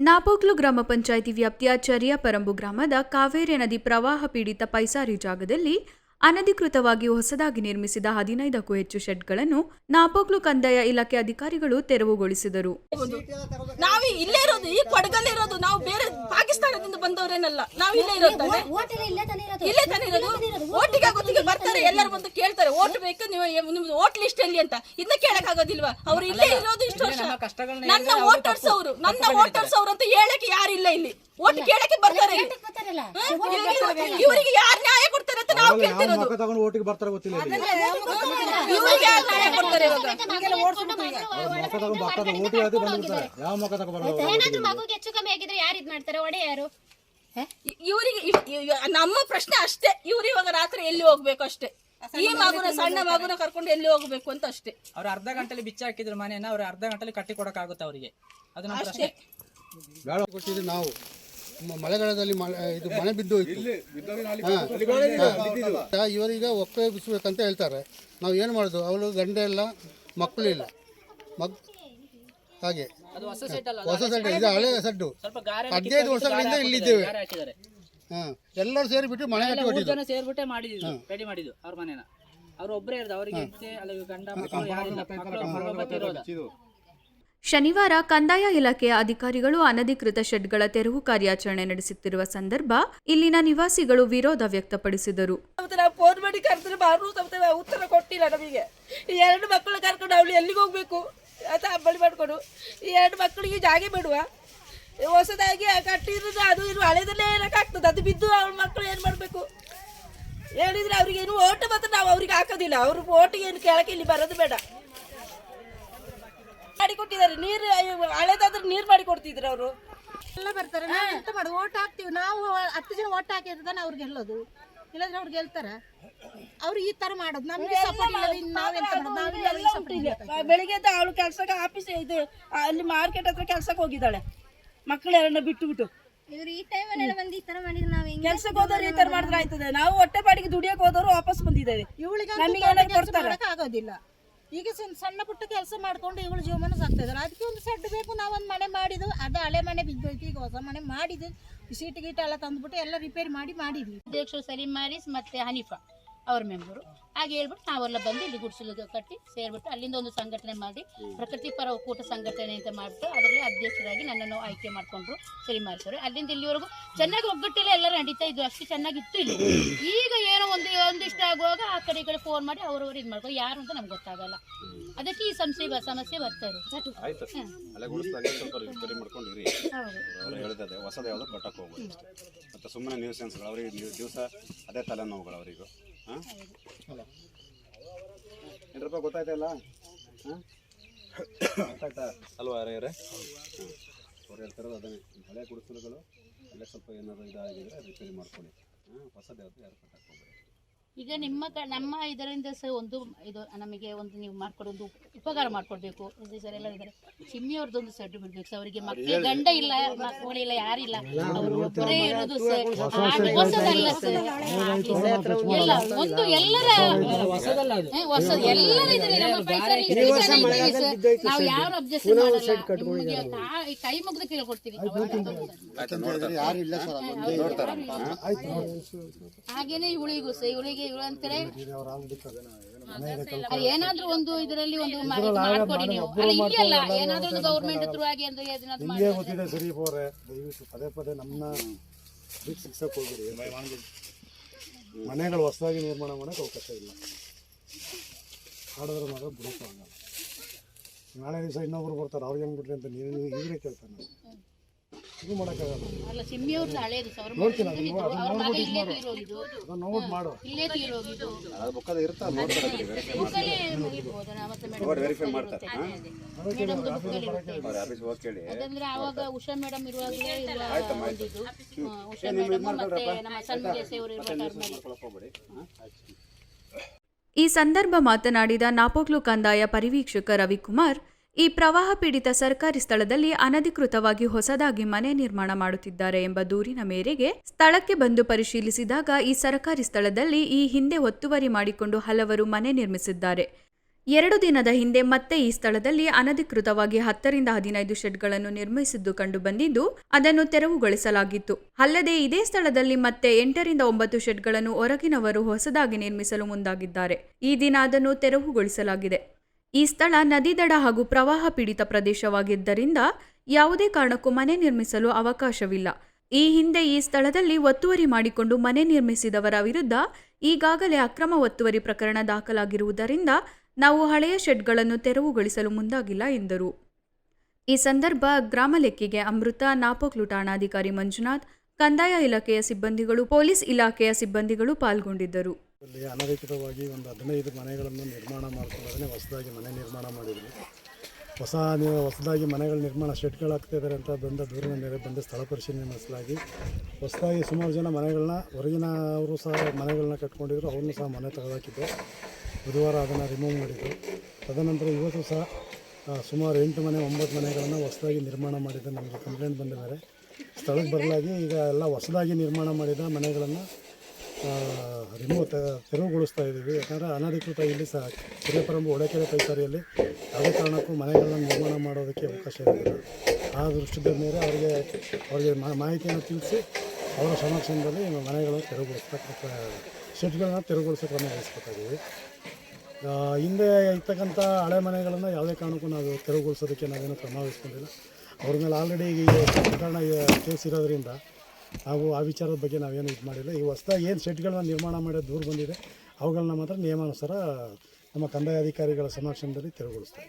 ನಾಪೋಕ್ಲು ಗ್ರಾಮ ಪಂಚಾಯಿತಿ ವ್ಯಾಪ್ತಿಯ ಚರಿಯ ಪರಂಬು ಗ್ರಾಮದ ಕಾವೇರಿ ನದಿ ಪ್ರವಾಹ ಪೀಡಿತ ಪೈಸಾರಿ ಜಾಗದಲ್ಲಿ ಅನಧಿಕೃತವಾಗಿ ಹೊಸದಾಗಿ ನಿರ್ಮಿಸಿದ ಹದಿನೈದಕ್ಕೂ ಹೆಚ್ಚು ಶೆಡ್ಗಳನ್ನು ನಾಪೋಕ್ಲು ಕಂದಾಯ ಇಲಾಖೆ ಅಧಿಕಾರಿಗಳು ತೆರವುಗೊಳಿಸಿದರು. ನಾವು ಇಲ್ಲೇ ಇರೋದು ಈ ಕೊಡಗಲ್ಲೇ ಇರೋದು ನಾವು ಬೇರೆ ಪಾಕಿಸ್ತಾನದಿಂದ ಬಂದವರೇನಲ್ಲ ನಾವು ಇಲ್ಲೇ ಇರೋದು? ಇಲ್ಲೇ ತಾನೇ ಇರೋದು. ಇಲ್ಲೇ ತಾನೇ ಇರೋದು? ಓಟಿಗೆ ಗೊತ್ತಿಗೆ ಬರ್ತಾರೆ ಎಲ್ಲರೂ ಬಂದು ಕೇಳ್ತಾರೆ ಓಟ್ ಬೇಕು ನೀವು ನಿಮ್ದು ಓಟ್ ಲಿಸ್ಟ್ ಎಲ್ಲಿ ಅಂತ. ಇದನ್ನ ಕೇಳಕ್ ಆಗೋದಿಲ್ವಾ ಅವ್ರು ಇಲ್ಲೇ ಇರೋದು ಇಷ್ಟು ವರ್ಷ ನನ್ನ ವೋಟರ್ಸ್ ಅವರು ನನ್ನ ವೋಟರ್ಸ್ ಅವರು ಅಂತ ಹೇಳಕ್ಕೆ ಯಾರಿಲ್ಲ ಇಲ್ಲ ಇಲ್ಲಿ. ಓಟ್ ಕೇಳಕ್ಕೆ ಬರ್ತಾರೆ. ಇವ್ರಿಗೆ- ಯಾರು ನ್ಯಾಯ ಕೊಡ್ತಾರೆ ಅಂತ ನಾವು ಕೇಳ್ತಿರೋದು. ಮಕ್ಕ ತಗೊಂಡು ಓಟಿಗೆ ಬರ್ತಾರೆ ಗೊತ್ತಿಲ್ಲ ಇವರಿಗೆ. ಯಾರು ನ್ಯಾಯ ಕೊಡ್ತಾರೆ ಇವಾಗ? ಮಕ್ಕ ತಗೊಂಡು ಬರ್ತಾರೆ ಓಟಿ ಹೇಳದೆ ಬಂದಿರ್ತಾರೆ ಯಾವ ಮಕ್ಕ ತಗೊಂಡು ಬರಲ್ಲ ಏನಾದ್ರೂ ಮಗುಗೆ ಹೆಚ್ಚು ಕಮ್ಮಿ ಆಗಿದ್ರೆ ಯಾರು ಇದ್ ಮಾಡ್ತಾರೆ? ಒಡೆ ಯಾರು? ಇ- ಇವ್ರಿಗೆ ಇವ್- ಇವ್- ನಮ್ಮ ಪ್ರಶ್ನೆ ಅಷ್ಟೇ. ಇವ್ರು ಇವಾಗ ರಾತ್ರಿ ಎಲ್ಲಿ ಹೋಗ್ಬೇಕು ಅಷ್ಟೇ? ಈ ಮಗುನ ಸಣ್ಣ ಮಗುನ ಕರ್ಕೊಂಡು ಎಲ್ಲಿ ಹೋಗ್ಬೇಕು ಅಂತ ಅಷ್ಟೇ. ಅವ್ರು ಅರ್ಧ ಗಂಟೆಲಿ ಬಿಚ್ಚ ಹಾಕಿದ್ರು ಮನೆಯನ್ನ ಅವ್ರು ಅರ್ಧ ಗಂಟೆಲಿ ಕಟ್ಟಿ ಕೊಡಕ್ಕಾಗುತ್ತೆ ಅವರಿಗೆ. ಅದನ್ನ ನಮ್ಮ ಪ್ರಶ್ನೆ. ಬೇಡ ಕೊಟ್ಟಿದ್ದು ನಾವು. ಮಳೆಗಾಲದಲ್ಲಿ ಮಳೆ ಇದು ಮಳೆ ಬಿದ್ದು ಹೋಯ್ತು. ಇವರೀಗ ಒಪ್ಪೆ ಬಿಸ್ಬೇಕಂತ ಹೇಳ್ತಾರೆ. ನಾವು ಏನು ಮಾಡೋದು? ಅವಳು ಗಂಡ ಇಲ್ಲ ಮಕ್ಕಳು ಇಲ್ಲ. ಮಗ್ ಹಾಗೆ. ಅದು ಹೊಸ ಸೆಟ್ ಅಲ್ಲ ಹೊಸ ಸಡ್ಡು ಇದು ಹಳೆ ಸಡ್ಡು ಸ್ವಲ್ಪ ಗಾರೆ ಹದಿನೈದು ವರ್ಷಗಳಿಂದ ಇಲ್ಲಿದ್ದೇವೆ. ಹಾಂ. ಎಲ್ಲರೂ ಸೇರಿಬಿಟ್ಟು ಮನೆ ಜನ ಸೇರ್ಬಿಟ್ಟೆ ಮಾಡಿದ್ದು ರೆಡಿ ಮಾಡಿದ್ದು ಅವ್ರ ಮನೇನ. ಅವ್ರು ಒಬ್ಬರೇ ಇರೋದು ಅವರಿಗೆ ಅಲ್ಲ ಗಂಡ ಮಕ್ಕಳು ಯಾರಿಲ್ಲ ಮಕ್ಕಳು ಶನಿವಾರ ಕಂದಾಯ ಇಲಾಖೆಯ ಅಧಿಕಾರಿಗಳು ಅನಧಿಕೃತ ಶೆಡ್ಗಳ ತೆರವು ಕಾರ್ಯಾಚರಣೆ ನಡೆಸುತ್ತಿರುವ ಸಂದರ್ಭ ಇಲ್ಲಿನ ನಿವಾಸಿಗಳು ವಿರೋಧ ವ್ಯಕ್ತಪಡಿಸಿದರು. ಫೋನ್ ಮಾಡಿ ಕರೆದ್ರೆ ಬಾರು ಉತ್ತರ ಕೊಟ್ಟಿಲ್ಲ ನಮಗೆ. ಎರಡು ಮಕ್ಕಳು ಕರ್ಕೊಂಡು ಅವಳು ಎಲ್ಲಿಗೆ ಹೋಗ್ಬೇಕು? ಅಂತ ಬಳಿ ಮಾಡ್ಕೊಂಡು. ಈ ಎರಡು ಮಕ್ಕಳಿಗೆ ಜಾಗೆ ಬಿಡುವ. ಹೊಸದಾಗಿ ಕಟ್ಟಿರೋದು, ಅದು ಇದು ಹಳೆದಲ್ಲೇ ಏನಕ್ಕಾಗ್ತದೆ ಅದು ಬಿದ್ದು ಅವ್ಳ ಮಕ್ಕಳು ಏನು ಮಾಡಬೇಕು? ಹೇಳಿದ್ರೆ ಅವ್ರಿಗೆ ಏನು ಓಟ್ ಮಾತ್ರ ನಾವು ಅವ್ರಿಗೆ ಹಾಕೋದಿಲ್ಲ. ಅವ್ರ ಓಟಿಗೆ ಏನು ಕೇಳಕ್ಕೆ ಇಲ್ಲಿ ಬರೋದು ಬೇಡ. ಮಾಡಿ ಕೊಟ್ಟಿದ್ದಾರೆ ನೀರು ಹಳೆದಾದ್ರೆ ನೀರು ಮಾಡಿ ಕೊಡ್ತಿದ್ರು ಅವರು. ಎಲ್ಲ ಬರ್ತಾರೆ. ನಾವು ಎಂತ ಮಾಡೋದು? ಓಟ್ ಹಾಕ್ತೀವಿ. ನಾವು ಹತ್ತು ಜನ ಓಟ್ ಹಾಕಿದ್ರೆ ಅವ್ರಿಗೆ ಗೆಲ್ಲೋದು. ಇಲ್ಲಾಂದ್ರೆ ಅವ್ರು ಗೆಲ್ತಾರೆ. ಅವ್ರು ಈ ತರ ಮಾಡೋದು. ನಮ್ಗೆ ಸಪೋರ್ಟ್ ಇಲ್ಲ ಇನ್ನು ಮಾಡೋದು? support ಇಲ್ಲ. ಬೆಳಿಗ್ಗೆ ಎದ್ದು ಅವಳು ಕೆಲ್ಸಕ್ಕೆ ಆಫೀಸ್ ಇದು ಅಲ್ಲಿ ಮಾರ್ಕೆಟ್ ಹತ್ರ ಕೆಲ್ಸಕ್ಕೆ ಹೋಗಿದ್ದಾಳೆ. ಬಿಟ್ಟು ಬಿಟ್ಟು. ಇವ್ರು ಈ ಟೈಮಲ್ಲೆಲ್ಲ ಬಂದು ಈ ತರ ಮಾಡಿದ್ರೆ ನಾವು ಹೆಂಗ್ ಕೆಲ್ಸಕ್ಕೆ ಹೋದವ್ರು ಈ ತರ ಮಾಡಿದ್ರೆ ಆಯ್ತದೆ. ನಾವು ಹೊಟ್ಟೆ ಪಾಡಿಗೆ ದುಡಿಯಕ್ಕೆ ಹೋದವರು ವಾಪಸ್ ಬಂದಿದ್ದೇವೆ. ಇವಳಿಗೆ ನಮಗೆ ಕೊಡ್ತಾರ? ಆಗೋದಿಲ್ಲ. ಈಗ ಸಣ್ಣ- ಪುಟ್ಟ ಕೆಲಸ ಮಾಡ್ಕೊಂಡು ಇವಳು ಜೀವಮಾನ ಸಾಕ್ತಾ ಇದ್ದಾರೆ ಅದಕ್ಕೆ ಒಂದು ಸೆಡ್ ಬೇಕು, ನಾವೊಂದು ಮನೆ ಮಾಡಿದ್ದು, ಅದು ಹಳೆ ಮನೆ ಬಿದ್ದೋಯ್ತು, ಈಗ ಹೊಸ ಮನೆ ಮಾಡಿದ್ದು. ಸೀಟ್ ಗೀಟ ಎಲ್ಲ ತಂದ್ಬಿಟ್ಟು ಎಲ್ಲ ರಿಪೇರಿ ಮಾಡಿ ಮಾಡಿದ್ವಿ. ಅಧ್ಯಕ್ಷರು ಸಲೀಂ ಮಾರಿಸ್ ಮತ್ತೆ ಹನೀಫಾ. ಅವ್ರ ಮೆಂಬರು. ಹಾಗೆ ಹೇಳ್ಬಿಟ್ಟು ನಾವೆಲ್ಲ ಬಂದು ಇಲ್ಲಿ ಗುಡಿಸಲು ಕಟ್ಟಿ ಸೇರ್ಬಿಟ್ಟು ಅಲ್ಲಿಂದ ಒಂದು ಸಂಘಟನೆ ಮಾಡಿ ಪ್ರಕೃತಿ ಪರ ಒಕ್ಕೂಟ ಸಂಘಟನೆ ಅಂತ ಮಾಡಿಬಿಟ್ಟು ಅದರಲ್ಲಿ ಅಧ್ಯಕ್ಷರಾಗಿ ನನ್ನನ್ನು ಆಯ್ಕೆ ಮಾಡಿಕೊಂಡ್ರು ಸರಿ. ಮಾಡ್ತಾರೆ ಅಲ್ಲಿಂದ ಇಲ್ಲಿವರೆಗೂ ಚೆನ್ನಾಗಿ ಒಗ್ಗಟ್ಟೆಲ್ಲ ಎಲ್ಲರೂ ನಡೀತಾ ಇದ್ದು ಅಷ್ಟು ಚೆನ್ನಾಗಿತ್ತು ಇಲ್ಲಿ. ಈಗ ಏನೋ ಒಂದು ಒಂದಿಷ್ಟ ಆಗುವಾಗ ಆ ಕಡೆ ಈ ಕಡೆ ಫೋನ್ ಮಾಡಿ ಅವರವರು ಇದು ಮಾಡ್ಕೊಂಡು ಯಾರು ಅಂತ ನಮ್ಗೆ ಗೊತ್ತಾಗಲ್ಲ. ಅದಕ್ಕೆ ಈ ಸಮಸ್ಯೆ ಸಮಸ್ಯೆ ಬರ್ತಾ ಇರೋದು ಸುಮ್ಮನೆ ನ್ಯೂಸೆನ್ಸ್ಗಳು ಅವ್ರಿಗೆ ದಿವಸ ಅದೇ ತಲೆನೋವುಗಳು ಅವರಿಗೂ. ಹಾಂ ಏನು ರೂಪಾಯಿ ಗೊತ್ತಾಯ್ತಲ್ಲ ಹಾಂ? ಗೊತ್ತಾಯ್ತಾ? ಅಲ್ವಾ ಅರೆ ಅವ್ರು? ಹೇಳ್ತಾರಲ್ಲ ಅದನ್ನೇ ಹಳೆ ಗುಡಿಸಲುಗಳು, ಅಲ್ಲೇ ಸ್ವಲ್ಪ ಏನಾದರೂ ಇದಾಗಿದ್ರೆ ರಿಪೇರಿ ಮಾಡ್ಕೊಳ್ಳಿ. ಹಾಂ ಹೊಸದು ಯಾರು ಕಟ್ಟಕ್ಕೆ ಹೋಗ್ಬೇಡಿ ಈಗ ನಿಮ್ಮ ಕ ನಮ್ಮ ಇದರಿಂದ ಸಹ ಒಂದು ಇದು ನಮಗೆ ಒಂದು ನೀವು ಮಾಡ್ಕೊಡೋ ಒಂದು ಉಪಕಾರ ಮಾಡ್ಕೊಡ್ಬೇಕು. ಇದು ಸರ್ ಎಲ್ಲ ಇದ್ದಾರೆ ಚಿಮ್ಮಿ ಅವ್ರದ್ದೊಂದು ಸೆಡ್ ಬಿಡ್ಬೇಕು ಸರ್. ಅವರಿಗೆ ಮಕ್ಕಳು ಗಂಡ ಇಲ್ಲ ಮಕ್ಕಳಿಲ್ಲ ಯಾರಿಲ್ಲ. ಅವರು ಒಬ್ಬರೇ ಇರೋದು ಸರ್. ಹೊಸದಲ್ಲ ಸರ್. ಎಲ್ಲ ಒಂದು ಎಲ್ಲರ ಹೊಸದು ಎಲ್ಲರ ನಮ್ಮ ಸರ್. ನಾವು ಯಾರು ಅಬ್ಜೆಕ್ಷನ್ ಮಾಡಲ್ಲ. ನಿಮಗೆ ಕೈ ಮುಗ್ದು ಕೇಳ್ಕೊಡ್ತೀವಿ. ಯಾರು ಇಲ್ಲ ಸರ್ ಹಾಗೇನೆ ಇವಳಿಗೂ ಸಹ ಇವಳಿಗೆ ಇವಳು ಅಂತಾರೆ ಅದು ಏನಾದ್ರೂ ಒಂದು ಇದರಲ್ಲಿ ಒಂದು ಮಾಡ್ಕೊಡಿ ನೀವು. ಅಲ್ಲ ಏನಾದ್ರೂ ಒಂದು ಗೌರ್ಮೆಂಟ್ ಥ್ರೂ ಆಗಿ ಅಂದ್ರೆ ಏನಾದ್ರು ನಿಮಗೆ ಗೊತ್ತಿದೆ ಸರಿ ಹೋರೆ ದಯವಿಟ್ಟು ಪದೇ ಪದೇ ನಮ್ಮನ್ನ ಶಿಕ್ಷಕ್ ಹೋಗಿರಿ ಮನೆಗಳು ಹೊಸದಾಗಿ ನಿರ್ಮಾಣ ಮಾಡೋಕೆ ಅವಕಾಶ ಇಲ್ಲ. ಆಡಿದ್ರೆ ಮಾತ್ರ ಬಿಡೋಕೆ ಆಗಲ್ಲ ನಾಳೆ ದಿವಸ ಇನ್ನೊಬ್ರು ಬರ್ತಾರೆ. ಅವ್ರಿಗೆ ಹೆಂಗೆ ಬಿಡ್ರಿ ಅಂತ ನೀವು ಈಗಲೇ ಕೇಳ್ತಾರೆ. ಇದು ಮಾಡೋಕ್ಕಾಗಲ್ಲ. ಅಲ್ಲ ಸಿಮ್ಮಿ ಅವ್ರದ್ದು ಹಳೇದು ಸರ್ ಅದನ್ನ ಮಾಡು. ಇಲ್ಲೇ ತೀರೋಗಿದ್ದು ಅದು ಬುಕ್ಕದ ಇರ್ತಾರೆ ನೋಡ್ತಾರೆ ವೆರಿಫೈ ಬುಕ್ಕಲ್ಲಿ ಇರ್ಬೋದು ನಾ ಮತ್ತೆ ಮೇಡಮ್ ನೋಡಿ ವೆರಿಫೈ ಮಾಡ್ತಾರೆ. ಹಾಂ? ಮೇಡಮ್ದು ಬುಕ್ಕಲ್ಲಿ ಇರುತ್ತೆ ಅವ್ರ ಆಫೀಸ್ ಹೋಗಿ ಕೇಳಿ. ಅದಂದ್ರೆ ಆವಾಗ ಉಷಾ ಮೇಡಮ್ ಇರುವಾಗಲೇ ಇರುವ ಒಂದು ಹಾ, ಉಷಾ ಮೇಡಮ್ ಮತ್ತೆ ನಮ್ಮ ಸಣ್ಣ ದೇಸೆಯವರು ಇರುವ ಟರ್ಮಲ್ಲಿ ಮಾಡ್ಕೊಳಕ್ಕೆ ಹೋಗ್ಬೇಡಿ. ಹಾಂ? ಆಯ್ತು. ಈ ಸಂದರ್ಭ ಮಾತನಾಡಿದ ನಾಪೋಕ್ಲು ಕಂದಾಯ ಪರಿವೀಕ್ಷಕ ರವಿಕುಮಾರ್ ಈ ಪ್ರವಾಹ ಪೀಡಿತ ಸರ್ಕಾರಿ ಸ್ಥಳದಲ್ಲಿ ಅನಧಿಕೃತವಾಗಿ ಹೊಸದಾಗಿ ಮನೆ ನಿರ್ಮಾಣ ಮಾಡುತ್ತಿದ್ದಾರೆ ಎಂಬ ದೂರಿನ ಮೇರೆಗೆ ಸ್ಥಳಕ್ಕೆ ಬಂದು ಪರಿಶೀಲಿಸಿದಾಗ ಈ ಸರ್ಕಾರಿ ಸ್ಥಳದಲ್ಲಿ ಈ ಹಿಂದೆ ಒತ್ತುವರಿ ಮಾಡಿಕೊಂಡು ಹಲವರು ಮನೆ ನಿರ್ಮಿಸಿದ್ದಾರೆ. ಎರಡು ದಿನದ ಹಿಂದೆ ಮತ್ತೆ ಈ ಸ್ಥಳದಲ್ಲಿ ಅನಧಿಕೃತವಾಗಿ ಹತ್ತರಿಂದ ಹದಿನೈದು ಶೆಡ್ಗಳನ್ನು ನಿರ್ಮಿಸಿದ್ದು ಕಂಡುಬಂದಿದ್ದು ಅದನ್ನು ತೆರವುಗೊಳಿಸಲಾಗಿತ್ತು. ಅಲ್ಲದೆ ಇದೇ ಸ್ಥಳದಲ್ಲಿ ಮತ್ತೆ ಎಂಟರಿಂದ ಒಂಬತ್ತು ಶೆಡ್ಗಳನ್ನು ಹೊರಗಿನವರು ಹೊಸದಾಗಿ ನಿರ್ಮಿಸಲು ಮುಂದಾಗಿದ್ದಾರೆ. ಈ ದಿನ ಅದನ್ನು ತೆರವುಗೊಳಿಸಲಾಗಿದೆ. ಈ ಸ್ಥಳ ನದಿ ದಡ ಹಾಗೂ ಪ್ರವಾಹ ಪೀಡಿತ ಪ್ರದೇಶವಾಗಿದ್ದರಿಂದ ಯಾವುದೇ ಕಾರಣಕ್ಕೂ ಮನೆ ನಿರ್ಮಿಸಲು ಅವಕಾಶವಿಲ್ಲ. ಈ ಹಿಂದೆ ಈ ಸ್ಥಳದಲ್ಲಿ ಒತ್ತುವರಿ ಮಾಡಿಕೊಂಡು ಮನೆ ನಿರ್ಮಿಸಿದವರ ವಿರುದ್ಧ ಈಗಾಗಲೇ ಅಕ್ರಮ ಒತ್ತುವರಿ ಪ್ರಕರಣ ದಾಖಲಾಗಿರುವುದರಿಂದ ನಾವು ಹಳೆಯ ಶೆಡ್ಗಳನ್ನು ತೆರವುಗೊಳಿಸಲು ಮುಂದಾಗಿಲ್ಲ, ಎಂದರು. ಈ ಸಂದರ್ಭ ಗ್ರಾಮ ಲೆಕ್ಕಿಗೆ ಅಮೃತ, ನಾಪೋಕ್ಲು ಠಾಣಾಧಿಕಾರಿ ಮಂಜುನಾಥ್, ಕಂದಾಯ ಇಲಾಖೆಯ ಸಿಬ್ಬಂದಿಗಳು, ಪೊಲೀಸ್ ಇಲಾಖೆಯ ಸಿಬ್ಬಂದಿಗಳು ಪಾಲ್ಗೊಂಡಿದ್ದರು. ಇಲ್ಲಿ ಅನಧಿಕೃತವಾಗಿ ಒಂದು ಹದಿನೈದು ಮನೆಗಳನ್ನು ನಿರ್ಮಾಣ ಮಾಡ್ಕೊಂಡೇ ಹೊಸದಾಗಿ ಮನೆ ನಿರ್ಮಾಣ ಮಾಡಿದ್ವಿ ಹೊಸ ಹೊಸದಾಗಿ ಮನೆಗಳ ನಿರ್ಮಾಣ ಶೆಡ್ಗಳು ಆಗ್ತಾ ಇದ್ದಾರೆ ಅಂತ ಬಂದ ದೂರಿನ ಮೇಲೆ ಬಂದ ಸ್ಥಳ ಪರಿಶೀಲನೆ ನಡೆಸಲಾಗಿ ಹೊಸದಾಗಿ ಸುಮಾರು ಜನ ಮನೆಗಳನ್ನ, ಹೊರಗಿನ ಅವರು ಸಹ ಮನೆಗಳನ್ನ ಕಟ್ಕೊಂಡಿದ್ರು, ಅವ್ರನ್ನೂ ಸಹ ಮನೆ ತೆಗೆದಾಕಿದ್ದು ಬುಧವಾರ ಅದನ್ನು ರಿಮೂವ್ ಮಾಡಿದ್ದು ತದನಂತರ ಇವತ್ತು ಸಹ ಸುಮಾರು ಎಂಟು ಮನೆ, ಒಂಬತ್ತು ಮನೆಗಳನ್ನು ಹೊಸದಾಗಿ ನಿರ್ಮಾಣ ಮಾಡಿದ್ದು ನಮಗೆ ಕಂಪ್ಲೇಂಟ್ ಬಂದ ಮೇಲೆ ಸ್ಥಳಕ್ಕೆ ಬರಲಾಗಿ ಈಗ ಎಲ್ಲ ಹೊಸದಾಗಿ ನಿರ್ಮಾಣ ಮಾಡಿದ ಮನೆಗಳನ್ನು ರಿಮೂವ್ ತೆರವುಗೊಳಿಸ್ತಾ ಇದ್ದೀವಿ. ಯಾಕಂದರೆ ಅನಧಿಕೃತ ಇಲ್ಲಿ ಸಹ ಹಿರೇಪರಂಬು ಒಳಕೆರೆ ಕೈಸಾರಿಯಲ್ಲಿ ಯಾವುದೇ ಕಾರಣಕ್ಕೂ ಮನೆಗಳನ್ನು ನಿರ್ಮಾಣ ಮಾಡೋದಕ್ಕೆ ಅವಕಾಶ ಇರಲಿಲ್ಲ ಆ ದೃಷ್ಟಿದ ಮೇಲೆ ಅವರಿಗೆ ಅವರಿಗೆ ಮಾಹಿತಿಯನ್ನು ತಿಳಿಸಿ ಅವರ ಸಮಕ್ಷಮದಲ್ಲಿ ಮನೆಗಳನ್ನು ತೆರವುಗೊಳಿಸ್ತಕ್ಕಂಥ, ಶೆಡ್ಗಳನ್ನ ತೆರವುಗೊಳಿಸೋ ಕ್ರಮ ವಹಿಸ್ಬೇಕಾಗಿದೆ ಹಿಂದೆ ಇರ್ತಕ್ಕಂಥ ಹಳೆ ಮನೆಗಳನ್ನು ಯಾವುದೇ ಕಾರಣಕ್ಕೂ ನಾವು ತೆರವುಗೊಳಿಸೋದಕ್ಕೆ ನಾವೇನು ಕ್ರಮ ವಹಿಸ್ಕೊಂಡಿಲ್ಲ. ಅವ್ರ ಮೇಲೆ ಆಲ್ರೆಡಿ ಈ ಪ್ರಕರಣ ಕೇಸ್ ಇರೋದ್ರಿಂದ ನಾವು ಆ ವಿಚಾರದ ಬಗ್ಗೆ ನಾವೇನು ಇದು ಮಾಡಿಲ್ಲ. ಈ ಹೊಸ್ದಾಗಿ ಏನು ಸೆಟ್ಗಳನ್ನ ನಿರ್ಮಾಣ ಮಾಡೋ ದೂರು ಬಂದಿದೆ ಅವುಗಳನ್ನ ಮಾತ್ರ ನಿಯಮಾನುಸಾರ ನಮ್ಮ ಕಂದಾಯ ಅಧಿಕಾರಿಗಳ ಸಮಕ್ಷಮದಲ್ಲಿ ತೆರವುಗೊಳಿಸ್ತೀವಿ